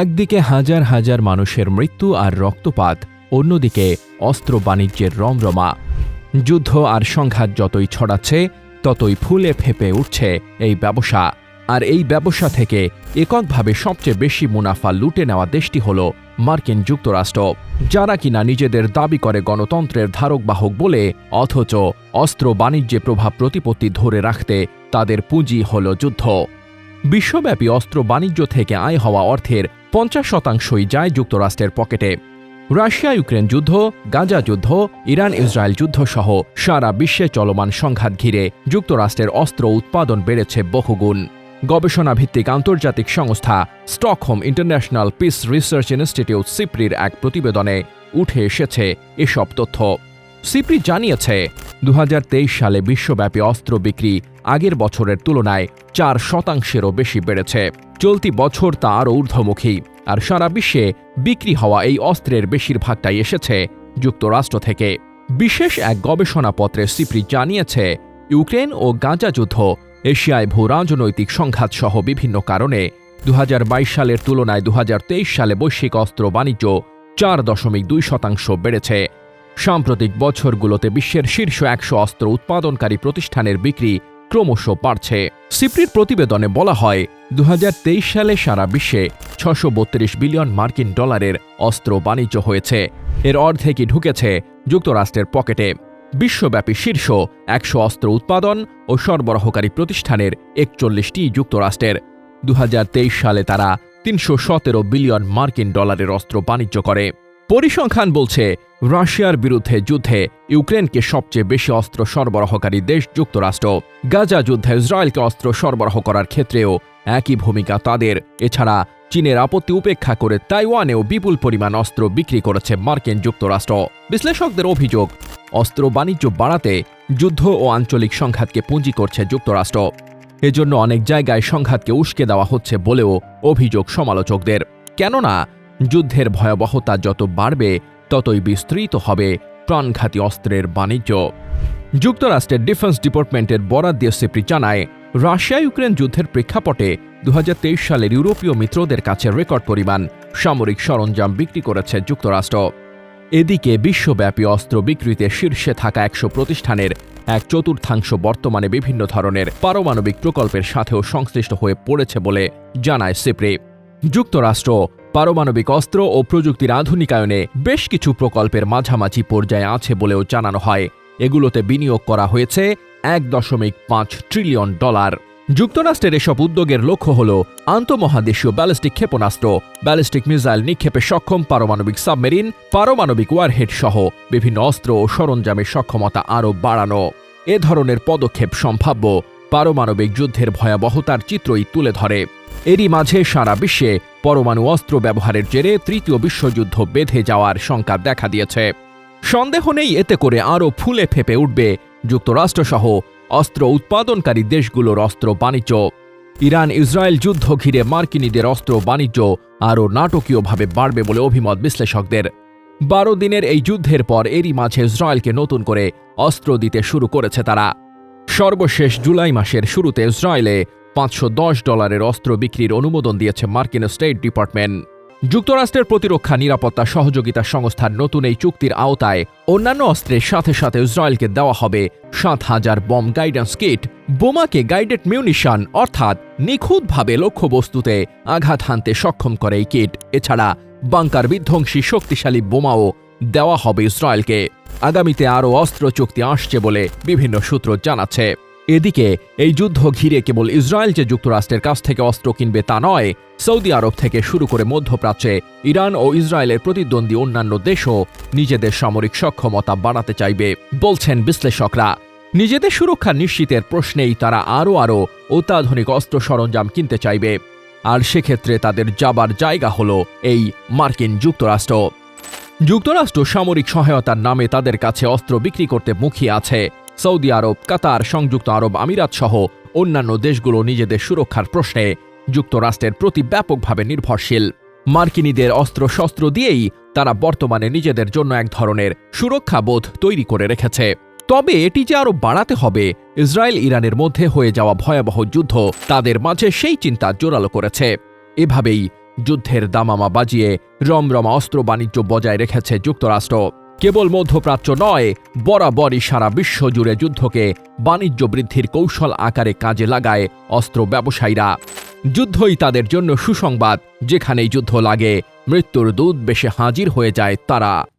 একদিকে হাজার হাজার মানুষের মৃত্যু আর রক্তপাত, অন্যদিকে অস্ত্র বাণিজ্যের রমরমা। যুদ্ধ আর সংঘাত যতই ছড়াচ্ছে, ততই ফুলে ফেঁপে উঠছে এই ব্যবসা। আর এই ব্যবসা থেকে এককভাবে সবচেয়ে বেশি মুনাফা লুটে নেওয়া দেশটি হল মার্কিন যুক্তরাষ্ট্র, যারা কিনা নিজেদের দাবি করে গণতন্ত্রের ধারক বাহক বলে, অথচ অস্ত্র বাণিজ্যে প্রভাব প্রতিপত্তি ধরে রাখতে তাদের পুঁজি হল যুদ্ধ। বিশ্বব্যাপী অস্ত্র বাণিজ্য থেকে আয় হওয়া অর্থের পঞ্চাশ শতাংশই যায় যুক্তরাষ্ট্রের পকেটে। রাশিয়া, ইউক্রেন যুদ্ধ, গাজা যুদ্ধ, ইরান, ইসরায়েল যুদ্ধ সহ সারা বিশ্বে চলমান সংঘাত ঘিরে যুক্তরাষ্ট্রের অস্ত্র উৎপাদন বেড়েছে বহুগুণ। গবেষণা ভিত্তিক আন্তর্জাতিক সংস্থা Stockholm International Peace Research Institute সিপ্রির এক প্রতিবেদনে উঠে এসেছে এসব তথ্য। সিপ্রি জানিয়েছে দু হাজার তেইশ সালে বিশ্বব্যাপী অস্ত্র বিক্রি আগের বছরের তুলনায় চার শতাংশেরও বেশি বেড়েছে। চলতি বছর তা আরও ঊর্ধ্বমুখী। আর সারা বিশ্বে বিক্রি হওয়া এই অস্ত্রের বেশিরভাগটাই এসেছে যুক্তরাষ্ট্র থেকে। বিশেষ এক গবেষণাপত্রে সিপ্রি জানিয়েছে, ইউক্রেন ও গাঁজা যুদ্ধ এশিয়ায় ভূ রাজনৈতিক সংঘাত সহ বিভিন্ন কারণে দু হাজার বাইশ সালের তুলনায় দু হাজার তেইশ সালে বৈশ্বিক অস্ত্র বাণিজ্য চার দশমিক দুই শতাংশ বেড়েছে। সাম্প্রতিক বছরগুলোতে বিশ্বের শীর্ষ একশো অস্ত্র উৎপাদনকারী প্রতিষ্ঠানের বিক্রি ক্রমশ বাড়ছে। সিপ্রির প্রতিবেদনে বলা হয় দু হাজার তেইশ সালে সারা বিশ্বে ছশো বিলিয়ন মার্কিন ডলারের অস্ত্র বাণিজ্য হয়েছে। এর অর্ধেকই ঢুকেছে যুক্তরাষ্ট্রের পকেটে। বিশ্বব্যাপী শীর্ষ একশো অস্ত্র উৎপাদন ও সরবরাহকারী প্রতিষ্ঠানের একচল্লিশটি যুক্তরাষ্ট্রের। দুহাজার তেইশ সালে তারা তিনশো সতেরো বিলিয়ন মার্কিন ডলারের অস্ত্র বাণিজ্য করে। পরিসংখ্যান বলছে, রাশিয়ার বিরুদ্ধে যুদ্ধে ইউক্রেনকে সবচেয়ে বেশি অস্ত্র সরবরাহকারী দেশ যুক্তরাষ্ট্র। গাজা যুদ্ধে ইসরায়েলকে অস্ত্র সরবরাহ করার ক্ষেত্রেও একই ভূমিকা তাদের। এছাড়া চীনের আপত্তি উপেক্ষা করে তাইওয়ানেও বিপুল পরিমাণ অস্ত্র বিক্রি করেছে মার্কিন যুক্তরাষ্ট্র। বিশ্লেষকদের অভিযোগ, অস্ত্র বাণিজ্য বাড়াতে যুদ্ধ ও আঞ্চলিক সংঘাতকে পুঁজি করছে যুক্তরাষ্ট্র। এজন্য অনেক জায়গায় সংঘাতকে উস্কে দেওয়া হচ্ছে বলেও অভিযোগ সমালোচকদের। কেননা, যুদ্ধের ভয়াবহতা যত বাড়বে, ততই বিস্তৃত হবে প্রাণঘাতী অস্ত্রের বাণিজ্য। যুক্তরাষ্ট্রের ডিফেন্স ডিপার্টমেন্টের বরাদ দিয়ে সিপ্রি জানায় রাশিয়া ইউক্রেন যুদ্ধের প্রেক্ষাপটে দু হাজার তেইশ সালের ইউরোপীয় মিত্রদের কাছে রেকর্ড পরিমাণ সামরিক সরঞ্জাম বিক্রি করেছে যুক্তরাষ্ট্র। এদিকে বিশ্বব্যাপী অস্ত্র বিক্রিতে শীর্ষে থাকা একশো প্রতিষ্ঠানের এক চতুর্থাংশ বর্তমানে বিভিন্ন ধরনের পারমাণবিক প্রকল্পের সাথেও সংশ্লিষ্ট হয়ে পড়েছে বলে জানায় সিপ্রি। যুক্তরাষ্ট্র পারমাণবিক অস্ত্র ও প্রযুক্তির আধুনিকায়নে বেশ কিছু প্রকল্পের মাঝামাঝি পর্যায়ে আছে বলেও জানানো হয়। এগুলোতে বিনিয়োগ করা হয়েছে এক দশমিক পাঁচ ট্রিলিয়ন ডলার। যুক্তরাষ্ট্রের এসব উদ্যোগের লক্ষ্য হল আন্তঃমহাদেশীয় ব্যালিস্টিক ক্ষেপণাস্ত্র, ব্যালিস্টিক মিসাইল নিক্ষেপে সক্ষম পারমাণবিক সাবমেরিন, পারমাণবিক ওয়ারহেড সহ বিভিন্ন অস্ত্র ও সরঞ্জামের সক্ষমতা আরও বাড়ানো। এ ধরনের পদক্ষেপ সম্ভাব্য পারমাণবিক যুদ্ধের ভয়াবহতার চিত্রই তুলে ধরে। এরই মাঝে সারা বিশ্বে পরমাণু অস্ত্র ব্যবহারের জেরে তৃতীয় বিশ্বযুদ্ধ বেঁধে যাওয়ার শঙ্কা দেখা দিয়েছে। সন্দেহ নেই এতে করে আরও ফুলে ফেপে উঠবে যুক্তরাষ্ট্রসহ অস্ত্র উৎপাদনকারী দেশগুলোর অস্ত্র বাণিজ্য। ইরান ইসরায়েল যুদ্ধ ঘিরে মার্কিনীদের অস্ত্র বাণিজ্য আরও নাটকীয়ভাবে বাড়বে বলে অভিমত বিশ্লেষকদের। বারো দিনের এই যুদ্ধের পর এরই মাঝে ইসরায়েলকে নতুন করে অস্ত্র দিতে শুরু করেছে তারা। সর্বশেষ জুলাই মাসের শুরুতে ইসরায়েলে পাঁচশো দশ ডলারের অস্ত্র বিক্রির অনুমোদন দিয়েছে মার্কিন স্টেট ডিপার্টমেন্ট। যুক্তরাষ্ট্রের প্রতিরক্ষা নিরাপত্তা সহযোগিতা সংস্থার নতুন এই চুক্তির আওতায় অন্যান্য অস্ত্রের সাথে সাথে ইসরায়েলকে দেওয়া হবে সাত হাজার বম গাইডেন্স কিট, বোমাকে গাইডেড মিউনিশন, অর্থাৎ নিখুঁতভাবে লক্ষ্যবস্তুতে আঘাত হানতে সক্ষম করে এই কিট। এছাড়া বাংকার বিধ্বংসী শক্তিশালী বোমাও দেওয়া হবে ইসরায়েলকে। আগামীতে আরও অস্ত্র চুক্তি আসছে বলে বিভিন্ন সূত্র জানাচ্ছে। এদিকে, এই যুদ্ধ ঘিরে কেবল ইসরায়েল যে যুক্তরাষ্ট্রের কাছ থেকে অস্ত্র কিনবে তা নয়, সৌদি আরব থেকে শুরু করে মধ্যপ্রাচ্যে ইরান ও ইসরায়েলের প্রতিদ্বন্দ্বী অন্যান্য দেশও নিজেদের সামরিক সক্ষমতা বাড়াতে চাইবে, বলছেন বিশ্লেষকরা। নিজেদের সুরক্ষা নিশ্চিতের প্রশ্নেই তারা আরও আরও অত্যাধুনিক অস্ত্র সরঞ্জাম কিনতে চাইবে। আর সেক্ষেত্রে তাদের যাবার জায়গা হল এই মার্কিন যুক্তরাষ্ট্র। যুক্তরাষ্ট্র সামরিক সহায়তার নামে তাদের কাছে অস্ত্র বিক্রি করতে মুখিয়ে আছে। সৌদি আরব, কাতার, সংযুক্ত আরব আমিরাত সহ অন্যান্য দেশগুলো নিজেদের সুরক্ষার প্রশ্নে যুক্তরাষ্ট্রের প্রতি ব্যাপকভাবে নির্ভরশীল। মার্কিনীদের অস্ত্র শস্ত্র দিয়েই তারা বর্তমানে নিজেদের জন্য এক ধরনের সুরক্ষাবোধ তৈরি করে রেখেছে। তবে এটি যে আরও বাড়াতে হবে, ইসরায়েল ইরানের মধ্যে হয়ে যাওয়া ভয়াবহ যুদ্ধ তাদের মাঝে সেই চিন্তা জোরালো করেছে। এভাবেই যুদ্ধের দামামা বাজিয়ে রমরমা অস্ত্র বাণিজ্য বজায় রেখেছে যুক্তরাষ্ট্র। কেবল মধ্যপ্রাচ্য নয়, বরাবরই সারা বিশ্ব জুড়ে যুদ্ধকে বাণিজ্য বৃদ্ধির কৌশল আকারে কাজে লাগায় অস্ত্র ব্যবসায়ীরা। যুদ্ধই তাদের জন্য সুসংবাদ, যেখানেই যুদ্ধ লাগে, মৃত্যুর দুধ বেশে হাজির হয়ে যায় তারা।